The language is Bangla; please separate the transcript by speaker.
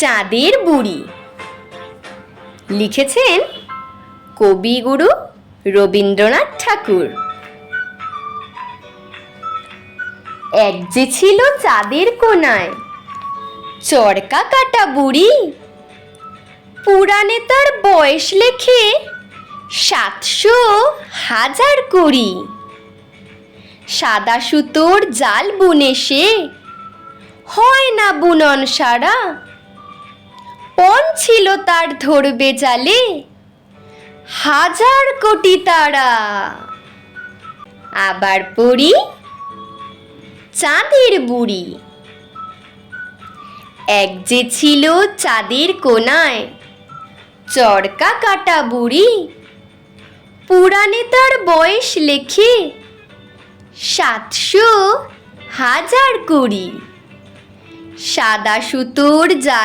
Speaker 1: চাঁদের বুড়ি। লিখেছেন কবিগুরু রবীন্দ্রনাথ ঠাকুর। এক যে ছিল চাঁদের কোনায় চরকা কাটা বুড়ি। পুরাণে তার বয়স লেখে সাতশো হাজার কুড়ি। সাদা সুতোর জাল বুনে সে হয় না বুনন সারা পণ ছিল তার ধরবে জালে। হাজার কোটি তারা। আবার পড়ি চাঁদের বুড়ি। এক যে ছিল চাঁদের কোনায়, চরকা কাটা বুড়ি। পুরাণে তার বয়স লেখে সাতশো হাজার কুড়ি। সাদা সুতোর যা